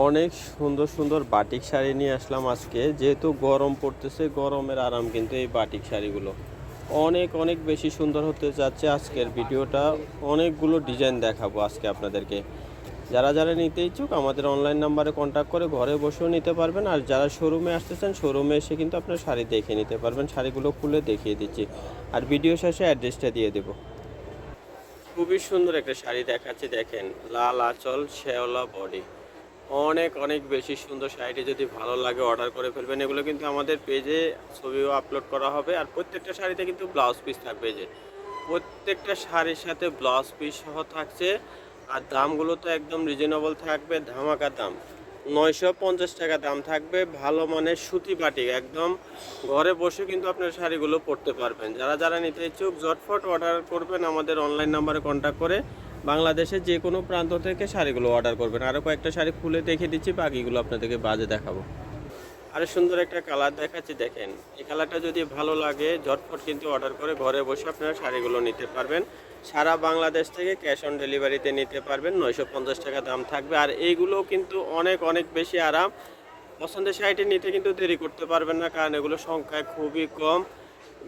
অনেক সুন্দর সুন্দর বাটিক শাড়ি নিয়ে আসলাম আজকে। যেহেতু গরম পড়তেছে, গরমের আরাম কিন্তু এই বাটিক শাড়িগুলো। অনেক অনেক বেশি সুন্দর হতে যাচ্ছে আজকের ভিডিওটা। অনেকগুলো ডিজাইন দেখাবো আজকে আপনাদেরকে। যারা যারা নিতে ইচ্ছুক আমাদের অনলাইন নাম্বারে কন্ট্যাক্ট করে ঘরে বসেও নিতে পারবেন। আর যারা শোরুমে আসতেছেন শোরুমে এসে কিন্তু আপনার শাড়ি দেখে নিতে পারবেন। শাড়িগুলো খুলে দেখিয়ে দিচ্ছি। আর ভিডিও শেষে অ্যাড্রেসটা দিয়ে দেবো। খুবই সুন্দর একটা শাড়ি দেখাচ্ছে, দেখেন। লাল আঁচল, শেওলা বডি অনেক অনেক বেশি সুন্দর শাড়িটি যদি ভালো লাগে অর্ডার করে ফেলবেন। এগুলো কিন্তু আমাদের পেজে ছবিও আপলোড করা হবে। আর প্রত্যেকটা শাড়িতে কিন্তু ব্লাউজ পিস থাকবে যে। প্রত্যেকটা শাড়ির সাথে ব্লাউজ পিস সহ থাকছে। আর দামগুলো তো একদম রিজনেবল থাকবে, ধামাকা দাম। নয়শো পঞ্চাশ টাকা দাম থাকবে, ভালো মানের সুতি বাটিক, একদম। ঘরে বসে কিন্তু আপনার শাড়িগুলো পরতে পারবেন। যারা যারা নিতে ইচ্ছুক, ঝটফট অর্ডার করবেন আমাদের অনলাইন নাম্বারে কন্ট্যাক্ট করে। বাংলাদেশের যে কোনো প্রান্ত থেকে শাড়িগুলো অর্ডার করবেন। আরও কয়েকটা শাড়ি খুলে দেখে দিচ্ছি, বাকিগুলো আপনাদেরকে বাজে দেখাবো। আরও সুন্দর একটা কালার দেখাচ্ছি, দেখেন। এই কালারটা যদি ভালো লাগে ঝটফট কিন্তু অর্ডার করে ঘরে বসে আপনারা শাড়িগুলো নিতে পারবেন। সারা বাংলাদেশ থেকে ক্যাশ অন ডেলিভারিতে নিতে পারবেন, নয়শো পঞ্চাশ টাকা দাম থাকবে। আর এইগুলো কিন্তু অনেক অনেক বেশি আরাম। পছন্দের শাড়িটি নিতে কিন্তু দেরি করতে পারবেন না, কারণ এগুলো সংখ্যায় খুবই কম।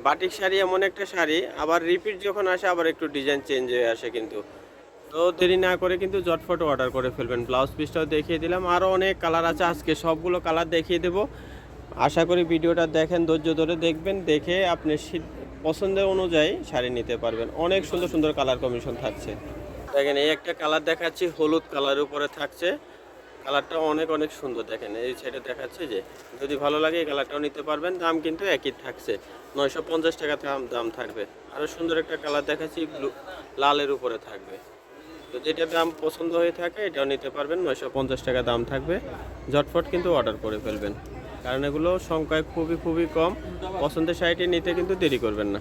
বাটিক শাড়ি এমন একটা শাড়ি, আবার রিপিট যখন আসে, আবার একটু ডিজাইন চেঞ্জ হয়ে আসে কিন্তু। তো দেরি না করে কিন্তু জটফট অর্ডার করে ফেলবেন। ব্লাউজ পিসটাও দেখিয়ে দিলাম। আরও অনেক কালার আছে। আজকে সবগুলো কালার দেখিয়ে দেবো। আশা করি ভিডিওটা দেখেন, ধৈর্য ধরে দেখবেন। দেখে আপনি পছন্দের অনুযায়ী শাড়ি নিতে পারবেন। অনেক সুন্দর সুন্দর কালার কমিশন থাকছে। দেখেন, এই একটা কালার দেখাচ্ছি। হলুদ কালারের উপরে থাকছে। কালারটা অনেক অনেক সুন্দর। দেখেন, এই সাইডে দেখাচ্ছে যে, যদি ভালো লাগে এই কালারটাও নিতে পারবেন। দাম কিন্তু একই থাকছে। নয়শো পঞ্চাশ টাকা দাম থাকবে। আরও সুন্দর একটা কালার দেখাচ্ছি। ব্লু লালের উপরে থাকবে। তো যেটা দাম পছন্দ হয়ে থাকে, এটাও নিতে পারবেন। নয়শো পঞ্চাশ টাকা দাম থাকবে। ঝটফট কিন্তু অর্ডার করে ফেলবেন। কারণ এগুলো সংখ্যায় খুবই খুবই কম। পছন্দের শাড়িটি নিতে কিন্তু দেরি করবেন না।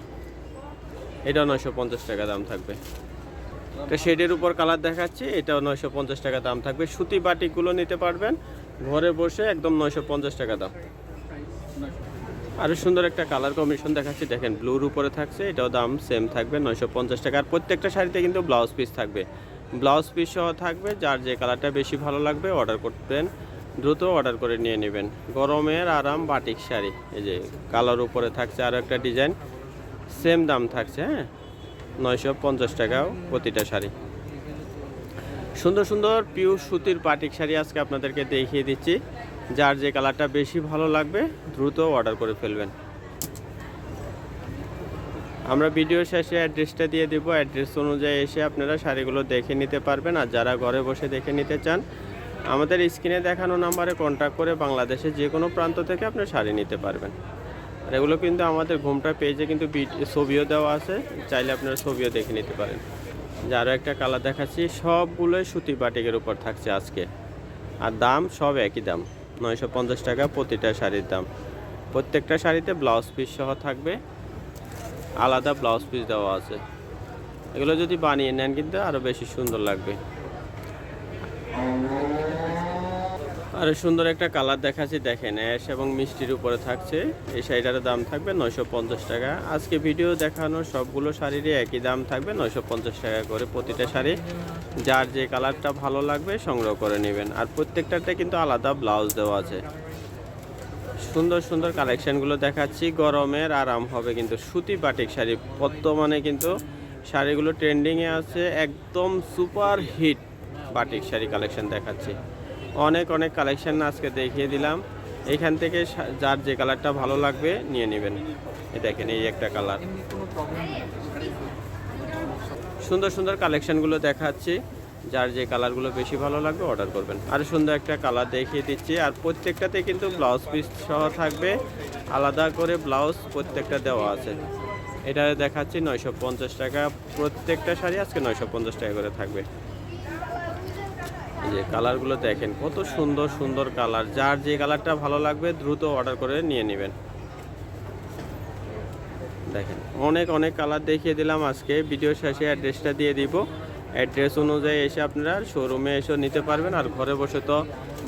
এটাও নয়শো পঞ্চাশ টাকা দাম থাকবে। একটা শেডের উপর কালার দেখাচ্ছি। এটাও নয়শো পঞ্চাশ টাকা দাম থাকবে। সুতি বাটিকগুলো নিতে পারবেন। ঘরে বসে একদম নয়শো পঞ্চাশ টাকা দাম। আরও সুন্দর একটা কালার কম্বিনেশন দেখাচ্ছি। দেখেন, ব্লুর উপরে থাকছে। এটাও দাম সেম থাকবে, নয়শো পঞ্চাশ টাকা। আর প্রত্যেকটা শাড়িতে কিন্তু ব্লাউজ পিস থাকবে। ব্লাউজ পিস সহ থাকবে, যার যে কালারটা বেশি ভালো লাগবে অর্ডার করতেন, দ্রুত অর্ডার করে নিয়ে নেবেন। গরমের আরাম বাটিক শাড়ি, এই যে কালার উপরে থাকছে আরও একটা ডিজাইন সেম দাম থাকছে হ্যাঁ? নয়শো পঞ্চাশ টাকাও প্রতিটা শাড়ি। সুন্দর সুন্দর পিওর সুতির বাটিক শাড়ি আজকে আপনাদেরকে দেখিয়ে দিচ্ছি। যার যে কালারটা বেশি ভালো লাগবে, দ্রুত অর্ডার করে ফেলবেন। আমরা ভিডিও শেষে অ্যাড্রেসটা দিয়ে দেবো। অ্যাড্রেস অনুযায়ী এসে আপনারা শাড়িগুলো দেখে নিতে পারবেন আর যারা ঘরে বসে দেখে নিতে চান, আমাদের স্ক্রিনে দেখানো নাম্বারে কন্ট্যাক্ট করে বাংলাদেশের যে কোনো প্রান্ত থেকে আপনার শাড়ি নিতে পারবেন। আর এগুলো কিন্তু আমাদের ঘুমটা পেজে কিন্তু ছবিও দেওয়া আছে, চাইলে আপনারা ছবিও দেখে নিতে পারেন। যারও একটা কালার দেখাচ্ছি, সবগুলোই সুতি বাটিকের উপর থাকছে আজকে। আর দাম সব একই দাম, নয়শো পঞ্চাশ টাকা প্রতিটা শাড়ির দাম। প্রত্যেকটা শাড়িতে ব্লাউজ পিস সহ থাকবে। আলাদা ব্লাউজ পিস দেওয়া আছে। এগুলো যদি বানিয়ে নেন কিন্তু আরও বেশি সুন্দর লাগবে। আর সুন্দর একটা কালার দেখাচ্ছি, দেখেন অ্যাশ এবং মিষ্টির উপরে থাকছে। এই শাড়িটার দাম থাকবে নয়শো পঞ্চাশ টাকা। আজকে ভিডিও দেখানো সবগুলো শাড়িরই একই দাম থাকবে, নয়শো পঞ্চাশ টাকা করে প্রতিটা শাড়ি। যার যে কালারটা ভালো লাগবে সংগ্রহ করে নেবেন। আর প্রত্যেকটাতে কিন্তু আলাদা ব্লাউজ দেওয়া আছে। সুন্দর সুন্দর কালেকশনগুলো দেখাচ্ছি। গরমের আরাম হবে কিন্তু। সুতি বাটিক শাড়ি। বর্তমানে কিন্তু শাড়িগুলো ট্রেন্ডিংয়ে আছে। একদম super hit batik sari collection দেখাচ্ছি। অনেক অনেক কালেকশন আজকে দেখিয়ে দিলাম। এখান থেকে যার যে কালারটা ভালো লাগবে নিয়ে নেবেন। দেখেন, এই একটা কালার সুন্দর সুন্দর কালেকশনগুলো দেখাচ্ছি। যার যে কালারগুলো বেশি ভালো লাগবে অর্ডার করবেন। আর সুন্দর একটা কালার দেখিয়ে দিচ্ছি। আর প্রত্যেকটাতে কিন্তু ব্লাউজ পিস সহ থাকবে। আলাদা করে ব্লাউজ প্রত্যেকটা দেওয়া আছে। এটা দেখাচ্ছি নয়শো পঞ্চাশ টাকা। প্রত্যেকটা শাড়ি আজকে নয়শো পঞ্চাশ টাকা করে থাকবে। যে কালারগুলো দেখেন, কত সুন্দর সুন্দর কালার। যার যে কালারটা ভালো লাগবে দ্রুত অর্ডার করে নিয়ে নেবেন। দেখেন, অনেক অনেক কালার দেখিয়ে দিলাম আজকে। ভিডিও শেষে অ্যাড্রেসটা দিয়ে দিব। অ্যাড্রেস অনুযায়ী এসে আপনারা শোরুমে এসে নিতে পারবেন আর ঘরে বসে তো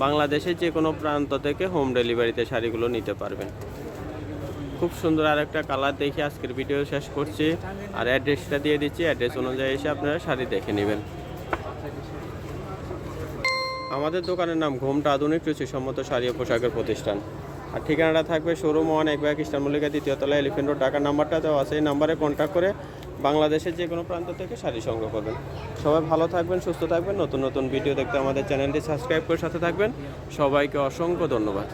বাংলাদেশের যে কোনো প্রান্ত থেকে হোম ডেলিভারিতে শাড়িগুলো নিতে পারবেন। খুব সুন্দর আর একটা কালার দেখে আজকের ভিডিও শেষ করছি। আর অ্যাড্রেসটা দিয়ে দিচ্ছি। অ্যাড্রেস অনুযায়ী এসে আপনারা শাড়ি দেখে নেবেন। আমাদের দোকানের নাম ঘোমটা আধুনিক রুচিসম্মত শাড়ি ও পোশাকের প্রতিষ্ঠান। আর ঠিকানাটা থাকবে শোরুম ওয়ান এক ব্যাগ ইস্টার মল্লিকা দ্বিতীয় তলা এলিফেন্ট রোড নাম্বারটা দেওয়া আছে। এই নাম্বারে কন্ট্যাক্ট করে বাংলাদেশের যে কোনো প্রান্ত থেকে শাড়ি সংগ্রহ করবেন। সবাই ভালো থাকবেন, সুস্থ থাকবেন। নতুন নতুন ভিডিও দেখতে আমাদের চ্যানেলটি সাবস্ক্রাইব করে সাথে থাকবেন। সবাইকে অসংখ্য ধন্যবাদ।